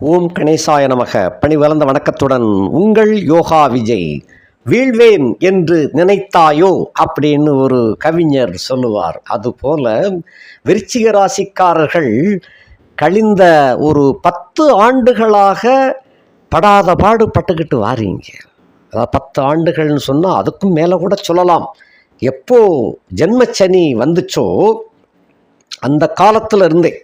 ஓம் கணேசாய நமக. பணி வளர்ந்த வணக்கத்துடன் உங்கள் யோகா விஜய். வீழ்வேன் என்று நினைத்தாயோ அப்படின்னு ஒரு கவிஞர் சொல்லுவார். அதுபோல விருச்சிக ராசிக்காரர்கள் கழிந்த ஒரு பத்து ஆண்டுகளாக படாத பாடு பட்டுக்கிட்டு வாரீங்க. அதாவது பத்து ஆண்டுகள்னு சொன்னால் அதுக்கும் மேலே கூட சொல்லலாம். எப்போ ஜென்மச்சனி வந்துச்சோ அந்த காலத்தில் இருந்தே.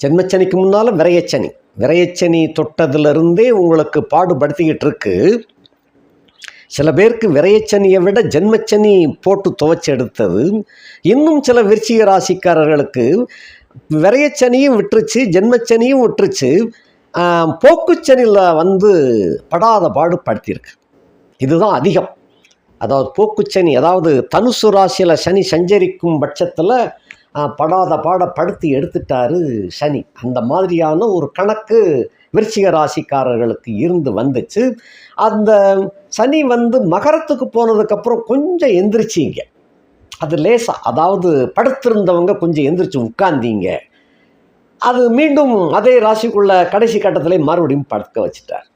ஜென்மச்சனிக்கு முன்னால் விரையச்சனி. விரையச்சனி தொட்டதிலிருந்தே உங்களுக்கு பாடுபடுத்திக்கிட்டு இருக்கு சில பேருக்கு விரையச்சனியை விட ஜென்மச்சனி போட்டு துவைச்சி எடுத்தது இன்னும் சில விருச்சிக ராசிக்காரர்களுக்கு விரையச்சனியும் விட்டுருச்சு ஜென்மச்சனியும் விட்டுருச்சு. போக்குச்சனியில் வந்து படாத பாடு படுத்தியிருக்கு இதுதான் அதிகம். அதாவது போக்குச்சனி அதாவது தனுசு ராசியில் சனி சஞ்சரிக்கும் பட்சத்தில் படாத பாட படுத்தி எடுத்துட்டாரு சனி. அந்த மாதிரியான ஒரு கணக்கு விருச்சிக ராசிக்காரர்களுக்கு இருந்து வந்துச்சு. அந்த சனி வந்து மகரத்துக்கு போனதுக்கப்புறம் கொஞ்சம் எந்திரிச்சிங்க. அது லேசாக அதாவது படுத்திருந்தவங்க கொஞ்சம் எந்திரிச்சு உட்கார்ந்தீங்க. அது மீண்டும் அதே ராசிக்குள்ள கடைசி கட்டத்திலே மறுபடியும் படுக்க வச்சுட்டார்.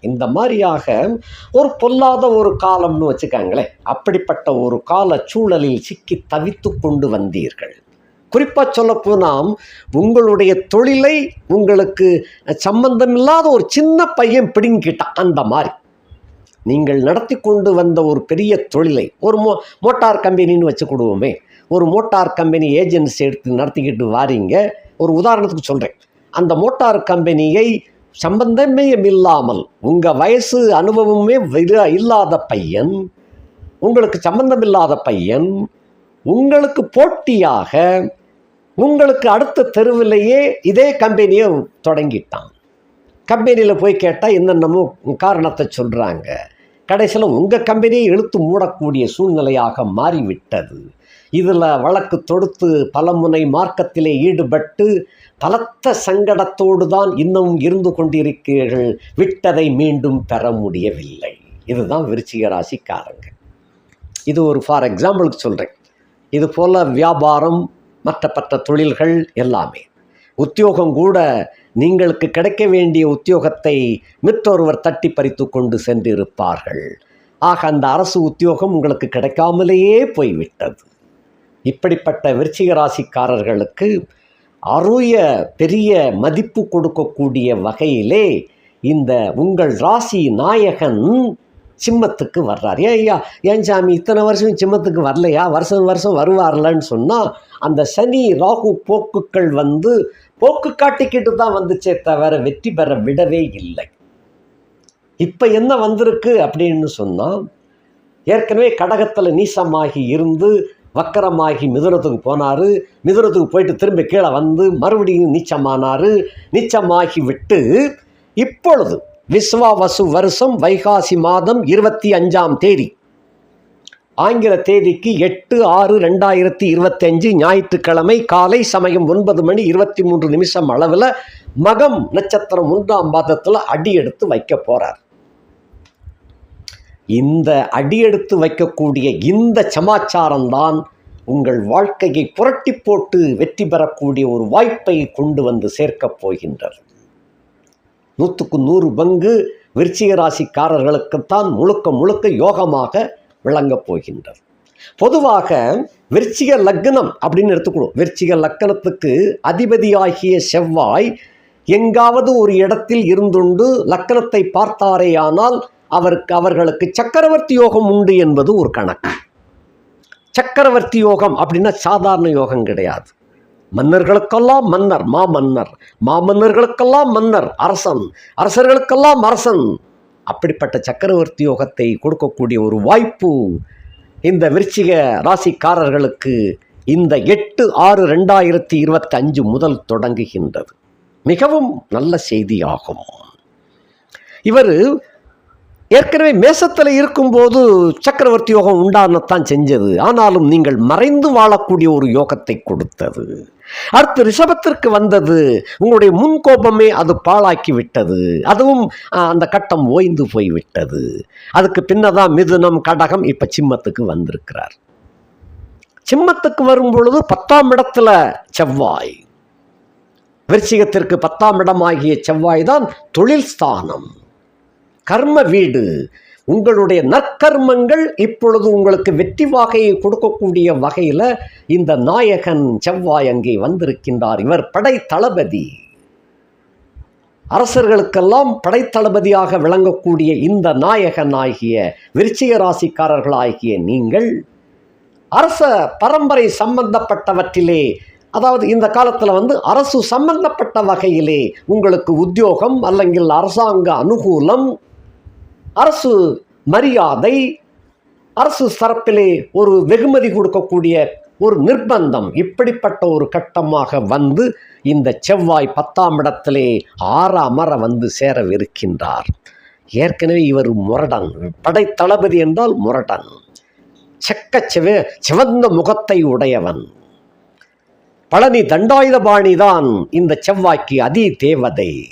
இந்த மாதிரியாக ஒரு பொல்லாத ஒரு காலம்னு வச்சுக்காங்களேன் அப்படிப்பட்ட ஒரு கால சூழலில் சிக்கி தவித்து கொண்டு வந்தீர்கள். குறிப்பாக சொல்லப்போனால் உங்களுடைய தொழிலை உங்களுக்கு சம்பந்தமில்லாத ஒரு சின்ன பையன் பிடுங்கிட்டான் அந்த மாதிரி. நீங்கள் நடத்தி கொண்டு வந்த ஒரு பெரிய தொழிலை ஒரு மோ மோட்டார் கம்பெனின்னு வச்சுக்கிடுவோமே ஒரு மோட்டார் கம்பெனி ஏஜென்சி எடுத்து நடத்திக்கிட்டு வாரீங்க ஒரு உதாரணத்துக்கு சொல்கிறேன் அந்த மோட்டார் கம்பெனியை சம்பந்தமே இல்லாமல் உங்கள் வயசு அனுபவமே இல்லாத பையன் உங்களுக்கு சம்பந்தம் இல்லாத பையன் உங்களுக்கு போட்டியாக உங்களுக்கு அடுத்த தெருவிலேயே இதே கம்பெனியை தொடங்கிட்டான். கம்பெனியில் போய் கேட்டால் என்னென்னமோ காரணத்தை சொல்கிறாங்க. கடைசியில் உங்கள் கம்பெனியை இழுத்து மூடக்கூடிய சூழ்நிலையாக மாறிவிட்டது. இதில் வழக்கு தொடுத்து பலமுனை மார்க்கத்திலே ஈடுபட்டு பலத்த சங்கடத்தோடு தான் இன்னும் இருந்து கொண்டிருக்கிறீர்கள். விட்டதை மீண்டும் பெற முடியவில்லை. இதுதான் விருச்சிக ராசிக்காரங்க. இது ஒரு ஃபார் எக்ஸாம்பிளுக்கு சொல்கிறேன். இது போல் வியாபாரம் மற்ற மற்ற தொழில்கள் எல்லாமே. உத்தியோகம் கூட நீங்களுக்கு கிடைக்க வேண்டிய உத்தியோகத்தை மற்றொருவர் தட்டி பறித்து கொண்டு சென்றிருப்பார்கள். ஆக அந்த அரசு உத்தியோகம் உங்களுக்கு கிடைக்காமலேயே போய்விட்டது. இப்படிப்பட்ட விருச்சிக ராசிக்காரர்களுக்கு அருய பெரிய மதிப்பு கொடுக்கக்கூடிய வகையிலே இந்த உங்கள் ராசி நாயகன் சிம்மத்துக்கு வர்றார். ஏன் ஐயா? ஏன் சாமி? இத்தனை வருஷம் சிம்மத்துக்கு வரலையா? வருஷம் வருஷம் வருவார்லன்னு சொன்னால் அந்த சனி ராகு போக்குகள் வந்து போக்கு காட்டிக்கிட்டு தான் வந்துச்சே தவிர வெற்றி பெற விடவே இல்லை. இப்போ என்ன வந்திருக்கு அப்படின்னு சொன்னால் ஏற்கனவே கடகத்தில் நீசமாகி இருந்து வக்கரமாகி மிதுனத்துக்கு போனார். மிதுனத்துக்கு போயிட்டு திரும்பி கீழே வந்து மறுபடியும் நீச்சமானார். நீச்சமாகி விட்டு இப்பொழுது விஸ்வாவசு வருஷம் வைகாசி மாதம் இருபத்தி அஞ்சாம் தேதி. ஆங்கில தேதிக்கு எட்டு ஆறு ரெண்டாயிரத்தி இருபத்தஞ்சு ஞாயிற்றுக்கிழமை காலை சமயம் ஒன்பது மணி இருபத்தி மூன்று நிமிஷம் அளவில் மகம் நட்சத்திரம் மூன்றாம் பாதத்தில் அடி எடுத்து வைக்க போகிறார் இந்த அடியெடுத்து வைக்கக்கூடிய இந்த சமாச்சாரம்தான் உங்கள் வாழ்க்கையை புரட்டி போட்டு வெற்றி பெறக்கூடிய ஒரு வாய்ப்பை கொண்டு வந்து சேர்க்கப் போகின்றது. நூற்றுக்கு நூறு பங்கு விருச்சிக ராசிக்காரர்களுக்குத்தான் முழுக்க முழுக்க யோகமாக விளங்கப் போகின்றது. பொதுவாக விருச்சிக லக்னம் அப்படின்னு எடுத்துக்கணும். விருச்சிக லக்கணத்துக்கு அதிபதியாகிய செவ்வாய் எங்காவது ஒரு இடத்தில் இருந்துண்டு லக்கணத்தை பார்த்தாரேயானால் அவருக்கு அவர்களுக்கு சக்கரவர்த்தி யோகம் உண்டு என்பது ஒரு கணக்கு. சக்கரவர்த்தி யோகம் அப்படின்னா சாதாரண யோகம் கிடையாது. மன்னர்களுக்கெல்லாம் மன்னர் மாமன்னர் மாமன்னர்களுக்கெல்லாம் மன்னர் அரசன் அரசர்களுக்கெல்லாம் அரசன். அப்படிப்பட்ட சக்கரவர்த்தி யோகத்தை கொடுக்கக்கூடிய ஒரு வாய்ப்பு இந்த விருச்சிக ராசிக்காரர்களுக்கு இந்த எட்டு ஆறு ரெண்டாயிரத்தி இருபத்தி அஞ்சு முதல் தொடங்குகின்றது. மிகவும் நல்ல செய்தியாகும். இவர் ஏற்கனவே மேசத்தில் இருக்கும்போது சக்கரவர்த்தி யோகம் உண்டானத்தான் செஞ்சது. ஆனாலும் நீங்கள் மறைந்து வாழக்கூடிய ஒரு யோகத்தை கொடுத்தது. அடுத்து ரிஷபத்திற்கு வந்தது. உங்களுடைய முன்கோபமே அது பாழாக்கி விட்டது. அதுவும் அந்த கட்டம் ஓய்ந்து போய்விட்டது. அதுக்கு பின்னதான் மிதுனம் கடகம் இப்ப சிம்மத்துக்கு வந்திருக்கிறார். சிம்மத்துக்கு வரும் பொழுது பத்தாம் இடத்துல செவ்வாய். விருச்சிகத்திற்கு பத்தாம் இடமாகிய செவ்வாய் தான் தொழில் ஸ்தானம். கர்ம வீடு. உங்களுடைய நற்கர்மங்கள் இப்பொழுது உங்களுக்கு வெற்றி வாகையை கொடுக்கக்கூடிய வகையில் இந்த நாயகன் செவ்வாய் அங்கே வந்திருக்கின்றார். இவர் படை தளபதி அரசர்களுக்கெல்லாம் படைத்தளபதியாக விளங்கக்கூடிய இந்த நாயகன் ஆகிய விருச்சிக ராசிக்காரர்களாகிய நீங்கள் அரச பரம்பரை சம்பந்தப்பட்டவற்றிலே அதாவது இந்த காலத்தில் வந்து அரசு சம்பந்தப்பட்ட வகையிலே உங்களுக்கு உத்தியோகம் அல்லங்கில் அரசாங்க அனுகூலம் அரசு மரியாதை அரசு தரப்பிலே ஒரு வெகுமதி கொடுக்கக்கூடிய ஒரு நிர்பந்தம் இப்படிப்பட்ட ஒரு கட்டமாக வந்து இந்த செவ்வாய் பத்தாம் இடத்திலே ஆற வந்து சேரவிருக்கின்றார். ஏற்கனவே இவர் முரடன் படைத்தளபதி தளபதி என்றால் முரடன். செக்க சிவ சிவந்த முகத்தை உடையவன். பழனி தண்டாயுதபாணி தான் இந்த செவ்வாய்க்கு அதி தேவதை.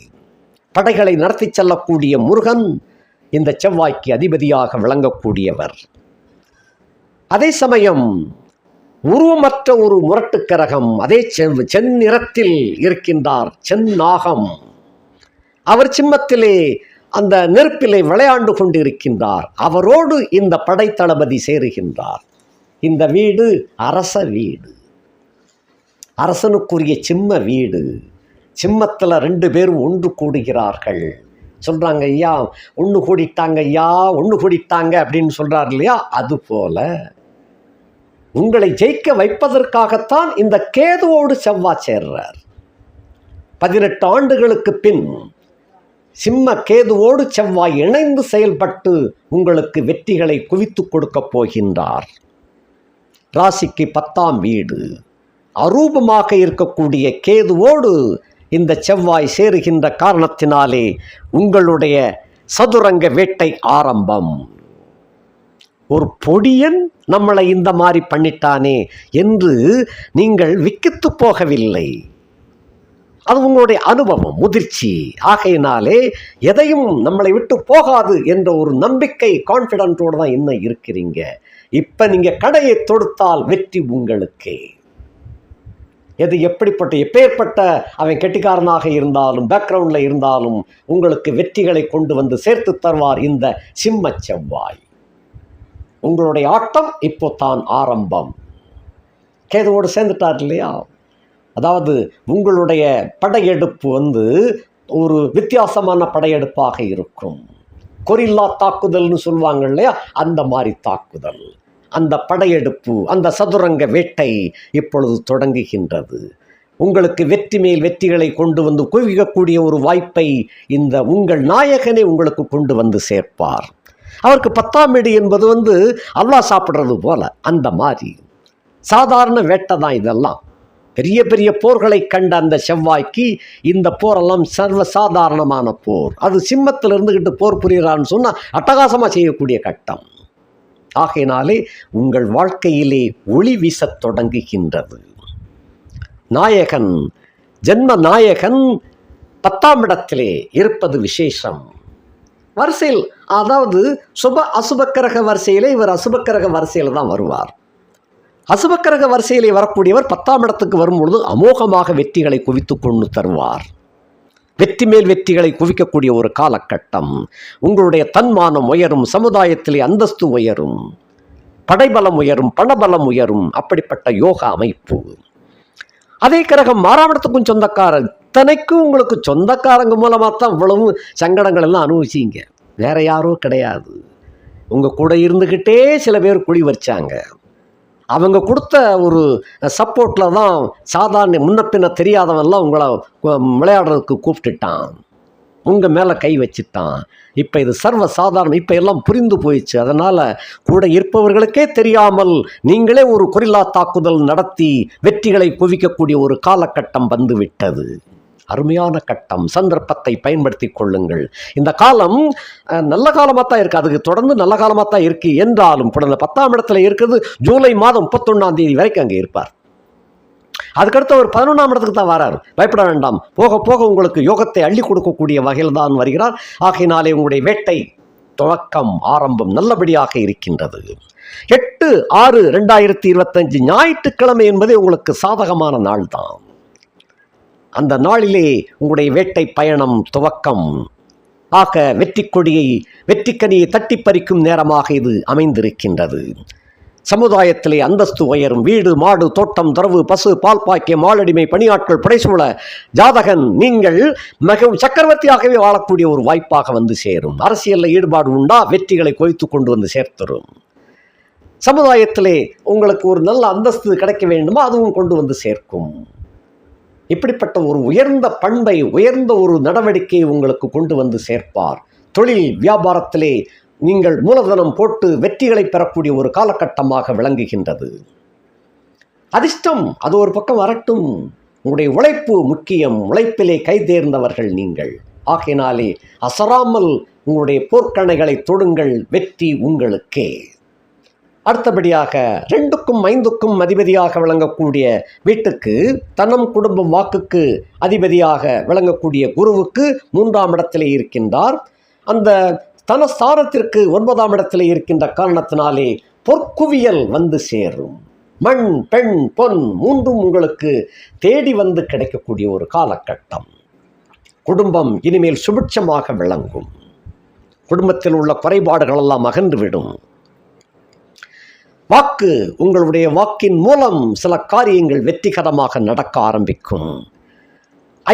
படைகளை நடத்தி செல்லக்கூடிய முருகன் இந்த செவ்வாய்க்கு அதிபதியாக விளங்கக்கூடியவர். அதே சமயம் உருவமற்ற ஒரு முரட்டுக்கரகம் அதே செவ் செந்நிறத்தில் இருக்கின்றார் செந்நாகம் அவர் சிம்மத்திலே அந்த நெருப்பிலே விளையாண்டு கொண்டிருக்கின்றார். அவரோடு இந்த படைத்தளபதி சேருகின்றார். இந்த வீடு அரச வீடு. அரசனுக்குரிய சிம்ம வீடு. சிம்மத்தில் ரெண்டு பேரும் ஒன்று கூடுகிறார்கள். சொல்கிறாங்க ஐயா ஒன்று கூடிட்டாங்க ஐயா ஒன்று கூடிட்டாங்க அப்படின்னு சொல்கிறார் இல்லையா? அதுபோல் உங்களை ஜெயிக்க வைப்பதற்காகத்தான் இந்த கேதுவோடு செவ்வாய் சேர்றார். பதினெட்டு ஆண்டுகளுக்கு பின் சிம்ம கேதுவோடு செவ்வாய் இணைந்து செயல்பட்டு உங்களுக்கு வெற்றிகளை குவித்து கொடுக்கப் போகின்றார். ராசிக்கு பத்தாம் வீடு. அரூபமாக இருக்கக்கூடிய கேதுவோடு இந்த செவ்வாய் சேருகின்ற காரணத்தினாலே உங்களுடைய சதுரங்க வேட்டை ஆரம்பம். ஒரு பொடியன் நம்மளை இந்த மாதிரி பண்ணிட்டானே என்று நீங்கள் விக்கித்து போகவில்லை. அது உங்களுடைய அனுபவம் முதிர்ச்சி. ஆகையினாலே எதையும் நம்மளை விட்டு போகாது என்ற ஒரு நம்பிக்கை கான்ஃபிடென்ட்டோடு தான் இன்னும் இருக்கிறீங்க. இப்போ நீங்கள் கடையை தொடுத்தால் வெற்றி உங்களுக்கே. எது எப்படிப்பட்ட எப்பேற்பட்ட அவன் கெட்டிக்காரனாக இருந்தாலும் பேக்ரவுண்டில் இருந்தாலும் உங்களுக்கு வெற்றிகளை கொண்டு வந்து சேர்த்து தருவார் இந்த சிம்ம செவ்வாய். உங்களுடைய ஆட்டம் இப்போ தான் ஆரம்பம். கேதுவோடு சேர்ந்துட்டார் இல்லையா? அதாவது உங்களுடைய படையெடுப்பு வந்து ஒரு வித்தியாசமான படையெடுப்பாக இருக்கும். கொரில்லா தாக்குதல்னு சொல்லுவாங்க இல்லையா? அந்த மாதிரி தாக்குதல். அந்த படையெடுப்பு அந்த சதுரங்க வேட்டை இப்பொழுது தொடங்குகின்றது. உங்களுக்கு வெற்றி மேல் வெற்றிகளை கொண்டு வந்து குவிக்கக்கூடிய ஒரு வாய்ப்பை இந்த உங்கள் நாயகனை உங்களுக்கு கொண்டு வந்து சேர்ப்பார். அவருக்கு பத்தாம் வீடு என்பது வந்து அவ்வளோ சாப்பிட்றது போல அந்த மாதிரி. சாதாரண வேட்டை தான் இதெல்லாம். பெரிய பெரிய போர்களை கண்ட அந்த செவ்வாய்க்கு இந்த போரெல்லாம் சர்வ சாதாரணமான போர். அது சிம்மத்தில் இருந்துக்கிட்டு போர் புரிகிறான்னு சொன்னால் அட்டகாசமாக செய்யக்கூடிய கட்டம். ஆகையினாலே உங்கள் வாழ்க்கையிலே ஒளி வீசத் தொடங்குகின்றது. நாயகன் ஜென்ம நாயகன் பத்தாம் இடத்திலே இருப்பது விசேஷம். வரிசையில் அதாவது சுப அசுபக்கிரக வரிசையிலே இவர் அசுபக்கிரக வரிசையில் தான் வருவார். அசுபக்கரக வரிசையிலே வரக்கூடியவர் பத்தாம் இடத்துக்கு வரும்பொழுது அமோகமாக வெற்றிகளை குவித்து கொண்டு தருவார். வெற்றி மேல் வெற்றிகளை குவிக்கக்கூடிய ஒரு காலகட்டம். உங்களுடைய தன்மானம் உயரும் சமுதாயத்திலே அந்தஸ்து உயரும் படைபலம் உயரும் பணபலம் உயரும் அப்படிப்பட்ட யோகா அமைப்பு. அதே கிரகம் மாறாமடத்துக்கும் சொந்தக்காரர் இத்தனைக்கும் உங்களுக்கு சொந்தக்காரங்க மூலமாக தான் இவ்வளவு சங்கடங்கள் எல்லாம் அனுபவிச்சிங்க. வேற யாரோ கிடையாது. உங்கள் கூட இருந்துக்கிட்டே சில பேர் குழி வச்சாங்க அவங்க கொடுத்த ஒரு சப்போர்ட்டில் தான் சாதாரண முன்ன பின்ன தெரியாதவன்லாம் உங்களை விளையாடுறதுக்கு கூப்பிட்டுட்டான். உங்கள் மேலே கை வச்சுட்டான். இப்போ இது சர்வ சாதாரணம். இப்போ எல்லாம் புரிந்து போயிடுச்சு. அதனால் கூட இருப்பவர்களுக்கே தெரியாமல் நீங்களே ஒரு கொரில்லா தாக்குதல் நடத்தி வெற்றிகளை குவிக்கக்கூடிய ஒரு காலகட்டம் வந்துவிட்டது அருமையான கட்டம் சந்தர்ப்பத்தை பயன்படுத்தி கொள்ளுங்கள். இந்த காலம் நல்ல காலமாக தான் இருக்குது அதுக்கு தொடர்ந்து நல்ல காலமாக தான் இருக்குது என்றாலும் இப்போ பத்தாம் இடத்துல இருக்கிறது ஜூலை மாதம் முப்பத்தொன்னாம் தேதி வரைக்கும் அங்கே இருப்பார். அதுக்கடுத்து அவர் பதினொன்றாம் இடத்துக்கு தான் வரார். பயப்பட வேண்டாம். போக போக உங்களுக்கு யோகத்தை அள்ளி கொடுக்கக்கூடிய வகையில் தான் வருகிறார். ஆகையினாலே உங்களுடைய வேட்டை தொடக்கம் ஆரம்பம் நல்லபடியாக இருக்கின்றது. எட்டு ஆறு ரெண்டாயிரத்தி இருபத்தஞ்சு ஞாயிற்றுக்கிழமை என்பதே உங்களுக்கு சாதகமான நாள் தான் அந்த நாளிலே உங்களுடைய வேட்டை பயணம் துவக்கம். ஆக வெற்றி கொடியை வெற்றிக்கனியை தட்டி பறிக்கும் நேரமாக இது அமைந்திருக்கின்றது. சமுதாயத்திலே அந்தஸ்து உயரும். வீடு மாடு தோட்டம் தரவு பசு பால் பாக்கியம் மாலடிமை பணியாட்கள் புடைசூழ ஜாதகன் நீங்கள் மிகவும் சக்கரவர்த்தியாகவே வாழக்கூடிய ஒரு வாய்ப்பாக வந்து சேரும். அரசியலில் ஈடுபாடு உண்டா? வெற்றிகளை கொய்த்து கொண்டு வந்து சேர்த்தரும். சமுதாயத்திலே உங்களுக்கு ஒரு நல்ல அந்தஸ்து கிடைக்க வேண்டுமா? அதுவும் கொண்டு வந்து சேர்க்கும். இப்படிப்பட்ட ஒரு உயர்ந்த பண்பை உயர்ந்த ஒரு நடவடிக்கையை உங்களுக்கு கொண்டு வந்து சேர்ப்பார். தொழில் வியாபாரத்திலே நீங்கள் மூலதனம் போட்டு வெற்றிகளை பெறக்கூடிய ஒரு காலகட்டமாக விளங்குகின்றது. அதிர்ஷ்டம் அது ஒரு பக்கம் வரட்டும். உங்களுடைய உழைப்பு முக்கியம். உழைப்பிலே கைதேர்ந்தவர்கள் நீங்கள். ஆகையினாலே அசராமல் உங்களுடைய போர்க்கணைகளை தொடுங்கள். வெற்றி உங்களுக்கே. அடுத்தபடியாக ரெண்டுக்கும் ஐந்துக்கும் அதிபதியாக விளங்கக்கூடிய வீட்டுக்கு தனம் குடும்பம் வாக்குக்கு அதிபதியாக விளங்கக்கூடிய குருவுக்கு மூன்றாம் இடத்திலே இருக்கின்றார். அந்த தனஸ்தானத்திற்கு ஒன்பதாம் இடத்திலே இருக்கின்ற காரணத்தினாலே பொற்குவியல் வந்து சேரும். மண் பெண் பொன் மூன்றும் உங்களுக்கு தேடி வந்து கிடைக்கக்கூடிய ஒரு காலகட்டம். குடும்பம் இனிமேல் சுபிட்சமாக விளங்கும். குடும்பத்தில் உள்ள குறைபாடுகள் எல்லாம் அகன்றுவிடும் வாக்கு உங்களுடைய வாக்கின் மூலம் சில காரியங்கள் வெற்றிகரமாக நடக்க ஆரம்பிக்கும்.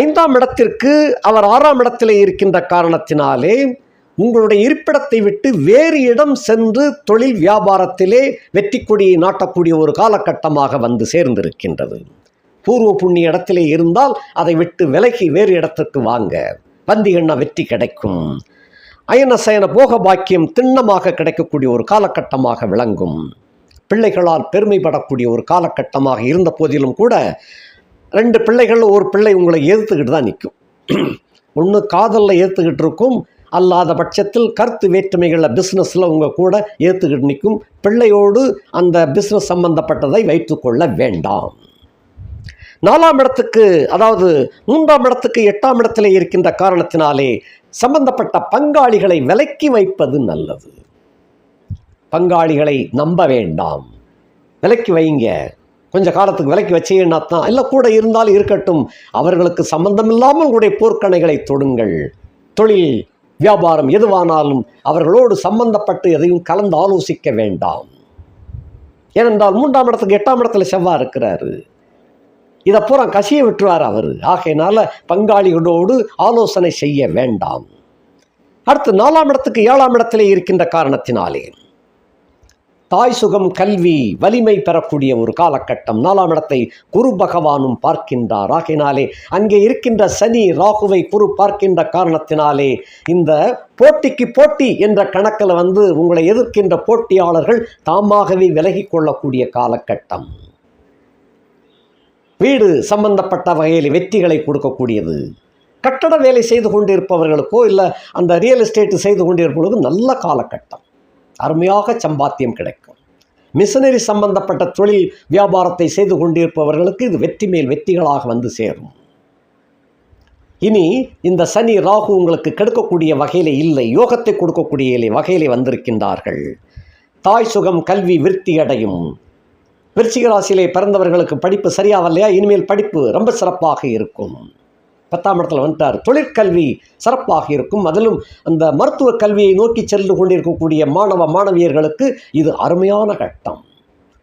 ஐந்தாம் இடத்திற்கு அவர் ஆறாம் இடத்திலே இருக்கின்ற காரணத்தினாலே உங்களுடைய இருப்பிடத்தை விட்டு வேறு இடம் சென்று தொழில் வியாபாரத்திலே வெற்றி கொடியை நாட்டக்கூடிய ஒரு காலகட்டமாக வந்து சேர்ந்திருக்கின்றது. பூர்வ புண்ணிய இடத்திலே இருந்தால் அதை விட்டு விலகி வேறு இடத்திற்கு வாங்க. வந்தி எண்ண வெற்றி கிடைக்கும். அயன சயன போக பாக்கியம் திண்ணமாக கிடைக்கக்கூடிய ஒரு காலகட்டமாக விளங்கும். பிள்ளைகளால் பெருமைப்படக்கூடிய ஒரு காலகட்டமாக இருந்த போதிலும் கூட ரெண்டு பிள்ளைகள் ஒரு பிள்ளை உங்களை ஏற்றுக்கிட்டு தான் நிற்கும் ஒன்று காதலில் ஏற்றுக்கிட்டு இருக்கும் அல்லாத பட்சத்தில் கருத்து வேற்றுமைகளில் பிஸ்னஸில் உங்கள் கூட ஏற்றுக்கிட்டு நிற்கும் பிள்ளையோடு அந்த பிஸ்னஸ் சம்பந்தப்பட்டதை வைத்துக்கொள்ள வேண்டாம். நாலாம் இடத்துக்கு அதாவது மூன்றாம் இடத்துக்கு எட்டாம் இடத்திலே இருக்கின்ற காரணத்தினாலே சம்பந்தப்பட்ட பங்காளிகளை விலக்கி வைப்பது நல்லது. பங்காளிகளை நம்ப வேண்டாம். விலக்கி வைங்க. கொஞ்ச காலத்துக்கு விலக்கி வச்சீங்கன்னா தான் இல்லை கூட இருந்தாலும் இருக்கட்டும். அவர்களுக்கு சம்பந்தம் இல்லாமல் உங்களுடைய போர்க்கணைகளை தொடுங்கள். தொழில் வியாபாரம் எதுவானாலும் அவர்களோடு சம்பந்தப்பட்டு எதையும் கலந்து ஆலோசிக்க வேண்டாம். ஏனென்றால் மூன்றாம் இடத்துக்கு எட்டாம் இடத்துல செவ்வாய் இருக்கிறாரு. இதை பூரா கசிய விட்டுருவார் அவர். ஆகையினால பங்காளிகளோடு ஆலோசனை செய்ய வேண்டாம். அடுத்து நாலாம் இடத்துக்கு ஏழாம் இடத்திலே இருக்கின்ற காரணத்தினாலே தாய் சுகம் கல்வி வலிமை பெறக்கூடிய ஒரு காலகட்டம். நாலாம் இடத்தை குரு பகவானும் பார்க்கின்றார். ஆகினாலே அங்கே இருக்கின்ற சனி ராகுவை குரு பார்க்கின்ற காரணத்தினாலே இந்த போட்டிக்கு போட்டி என்ற கணக்கில் வந்து உங்களை எதிர்க்கின்ற போட்டியாளர்கள் தாமாகவே விலகிக் கொள்ளக்கூடிய காலகட்டம். வீடு சம்பந்தப்பட்ட வகையில் வெற்றிகளை கொடுக்கக்கூடியது. கட்டட வேலை செய்து கொண்டிருப்பவர்களுக்கோ இல்லை அந்த ரியல் எஸ்டேட் செய்து கொண்டிருப்பவர்களுக்கும் நல்ல காலகட்டம். அருமையாக சம்பாத்தியம் கிடைக்கும். மிஷனரி சம்பந்தப்பட்ட தொழில் வியாபாரத்தை செய்து கொண்டிருப்பவர்களுக்கு இது வெற்றி மேல் வெற்றிகளாக வந்து சேரும். இனி இந்த சனி ராகு உங்களுக்கு கெடுக்கக்கூடிய வகையில் இல்லை யோகத்தை கொடுக்கக்கூடிய வகையில் வந்திருக்கின்றார்கள். தாய் சுகம் கல்வி விருத்தி அடையும். விருச்சிக ராசியிலே பிறந்தவர்களுக்கு படிப்பு சரியாகலையா? இனிமேல் படிப்பு ரொம்ப சிறப்பாக இருக்கும். பத்தாம் இடத்துல வந்துட்டார். தொழிற்கல்வி சிறப்பாக இருக்கும். அதிலும் அந்த மருத்துவ கல்வியை நோக்கி சென்று கொண்டிருக்கக்கூடிய மாணவ மாணவியர்களுக்கு இது அருமையான கட்டம்.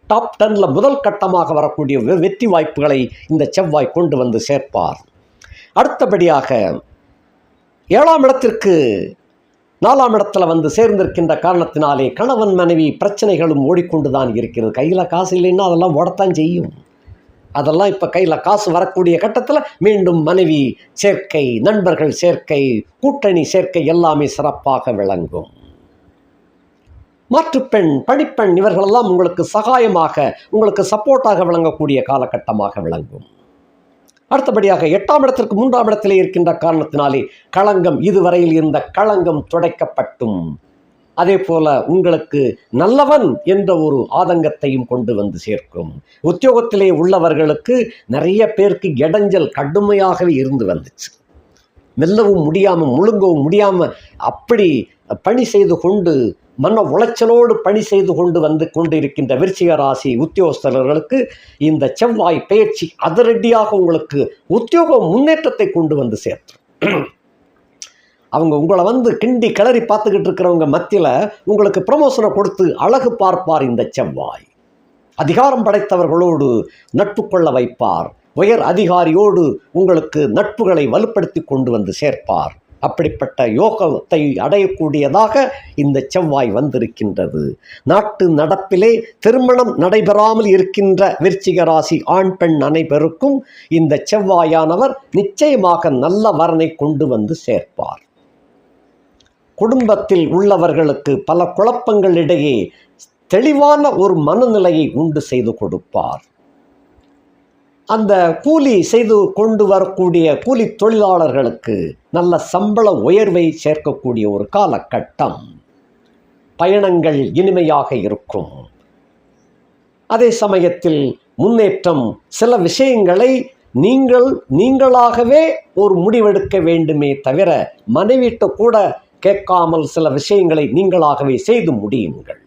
டாப் டென்னில் முதல் கட்டமாக வரக்கூடிய வெ- வெற்றி வாய்ப்புகளை இந்த செவ்வாய் கொண்டு வந்து சேர்ப்பார். அடுத்தபடியாக ஏழாம் இடத்திற்கு நாலாம் இடத்துல வந்து சேர்ந்திருக்கின்ற காரணத்தினாலே கணவன் மனைவி பிரச்சனைகளும் ஓடிக்கொண்டு தான் இருக்கிறது. கையில் காசு இல்லைன்னா அதெல்லாம் ஓடத்தான் செய்யும். அதெல்லாம் இப்போ கையில் காசு வரக்கூடிய கட்டத்தில் மீண்டும் மனைவி சேர்க்கை நண்பர்கள் சேர்க்கை கூட்டணி சேர்க்கை எல்லாமே சிறப்பாக விளங்கும். மாற்றுப்பெண் பணிப்பெண் இவர்களெல்லாம் உங்களுக்கு சகாயமாக உங்களுக்கு சப்போர்ட்டாக விளங்கக்கூடிய காலகட்டமாக விளங்கும். அடுத்தபடியாக எட்டாம் இடத்திற்கு மூன்றாம் இடத்திலே இருக்கின்ற காரணத்தினாலே களங்கம் இதுவரையில் இருந்த களங்கம் துடைக்கப்பட்டும். அதே போல உங்களுக்கு நல்லவன் என்ற ஒரு ஆதங்கத்தையும் கொண்டு வந்து சேர்க்கும். உத்தியோகத்திலே உள்ளவர்களுக்கு நிறைய பேருக்கு இடைஞ்சல் கடுமையாகவே இருந்து வந்துச்சு. மெல்லவும் முடியாமல் முழுங்கவும் முடியாமல் அப்படி பணி செய்து கொண்டு மன உளைச்சலோடு பணி செய்து கொண்டு வந்து கொண்டிருக்கின்ற விருச்சிக ராசி உத்தியோகஸ்தர்களுக்கு இந்த செவ்வாய் பயிற்சி அதிரடியாக உங்களுக்கு உத்தியோக முன்னேற்றத்தை கொண்டு வந்து சேர்த்துரும் அவங்க உங்களை வந்து கிண்டி கிளறி பார்த்துக்கிட்டு இருக்கிறவங்க மத்தியில் உங்களுக்கு ப்ரமோஷனை கொடுத்து அழகு பார்ப்பார் இந்த செவ்வாய். அதிகாரம் படைத்தவர்களோடு நட்பு கொள்ள வைப்பார். உயர் அதிகாரியோடு உங்களுக்கு நட்புகளை வலுப்படுத்தி கொண்டு வந்து சேர்ப்பார். அப்படிப்பட்ட யோகத்தை அடையக்கூடியதாக இந்த செவ்வாய் வந்திருக்கின்றது. நாட்டு நடப்பிலே திருமணம் நடைபெறாமல் இருக்கின்ற விருச்சிக ராசி ஆண் பெண் அனைவருக்கும் இந்த செவ்வாயானவர் நிச்சயமாக நல்ல வரனை கொண்டு வந்து சேர்ப்பார். குடும்பத்தில் உள்ளவர்களுக்கு பல குழப்பங்களிடையே தெளிவான ஒரு மனநிலையை உண்டு செய்து கொடுப்பார். அந்த கூலி செய்து கொண்டு வரக்கூடிய கூலி தொழிலாளர்களுக்கு நல்ல சம்பள உயர்வை சேர்க்கக்கூடிய ஒரு காலகட்டம். பயணங்கள் இனிமையாக இருக்கும். அதே சமயத்தில் முன்னேற்றம் சில விஷயங்களை நீங்கள் நீங்களாகவே ஒரு முடிவெடுக்க வேண்டுமே தவிர மனைவிட்ட கூட கேட்காமல் சில விஷயங்களை நீங்களாகவே செய்து முடியுங்கள்.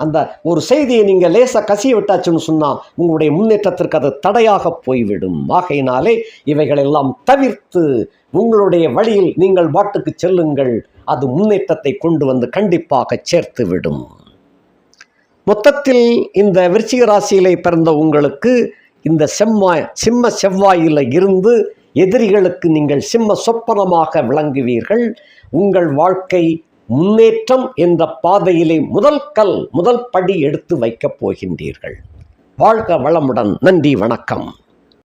அந்த ஒரு செய்தியை நீங்கள் லேசாக கசிய விட்டாச்சுன்னு சொன்னால் உங்களுடைய முன்னேற்றத்திற்கு அது தடையாக போய்விடும். ஆகையினாலே இவைகளெல்லாம் தவிர்த்து உங்களுடைய வழியில் நீங்கள் பாட்டுக்கு செல்லுங்கள். அது முன்னேற்றத்தை கொண்டு வந்து கண்டிப்பாக சேர்த்து விடும். மொத்தத்தில் இந்த விருச்சிக ராசியிலே பிறந்த உங்களுக்கு இந்த செம்மாய் சிம்ம செவ்வாயில் இருந்து எதிரிகளுக்கு நீங்கள் சிம்ம சொப்பனமாக விளங்குவீர்கள். உங்கள் வாழ்க்கை முன்னேற்றம் என்ற பாதையிலே முதல் கல் முதல் படி எடுத்து வைக்கப் போகின்றீர்கள். வாழ்க வளமுடன். நன்றி வணக்கம்.